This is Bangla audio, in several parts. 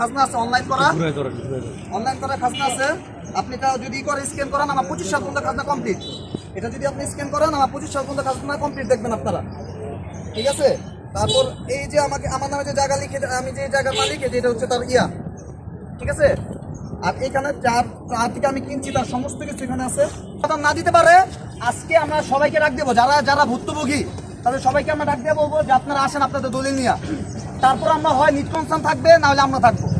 খাজনা আছে অনলাইন করা। অনলাইন করা খাজনা আছে। আপনি এটা যদি করে স্ক্যান করেন আমার পঁচিশ সাল পর্যন্ত খাজনা কমপ্লিট এটা যদি আপনি স্ক্যান করেন আমার পঁচিশ সাল পর্যন্ত খাজনা কমপ্লিট দেখবেন আপনারা। ঠিক আছে? তারপর এই যে আমাকে আমার নামে যে জায়গা লিখে আমি যে জায়গার মালিক এটা হচ্ছে তার ইয়া। ঠিক আছে? আর এখানে যার যার থেকে আমি কিনছি তার সমস্ত কিছু এখানে আছে। না দিতে পারে আজকে আমরা সবাইকে ডাক দেবো। যারা যারা ভুক্তভোগী তাদের সবাইকে আমরা ডাক দিয়ে বলব যে আপনারা আসেন আপনাদের দলিল নিয়ে। তারপর আমরা হয় নিটকনসান থাকবে না হলে আমরা থাকব।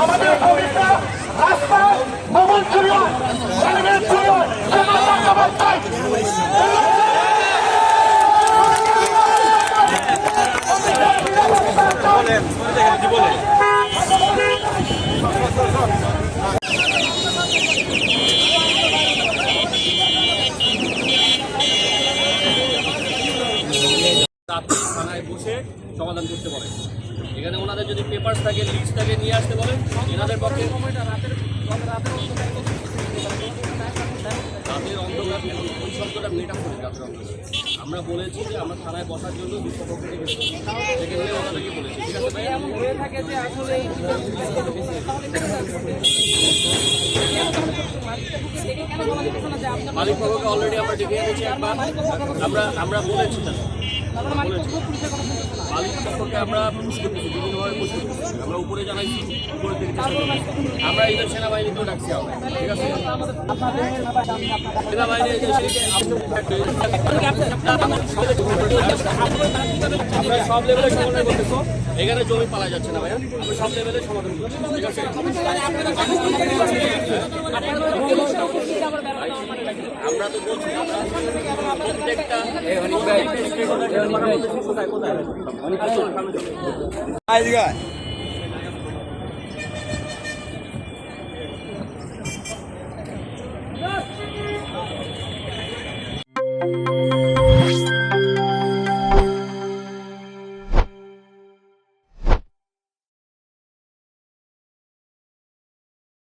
আমাদের ভূমিকা রাস্তা মোবাইল চুরি হেলমেট চুরি হয় সেটা টাকা চাই আপনি থানায় বসে সমাধান করতে পারেন এখানে ওনাদের যদি পেপার থাকে লিস্ট থাকে, নিয়ে আসতে বলেন এনাদের পক্ষে আমরা বলেছি যে আমরা থানায় বসার জন্য মালিক পক্ষকে অলরেডি আমরা ডেকে এনেছি একবার। আমরা আমরা বলেছি মালিক পক্ষকে আমরা পুশ করতেছি বিভিন্নভাবে পুশ করতেছি আমরা উপরে জানাইছি উপরে থেকে আমরা এই সেনাবাহিনীকেও ডাকছি আমরা ঠিক আছে? সেনাবাহিনী আমরা সব লেভেলে সমাধান করতেছো। এখানে জমি পালা যাচ্ছে না ভাইয়া। আমরা সব লেভেলে সমাধান করতেছি ঠিক আছে? আমরা তো বলছি প্রত্যেকটা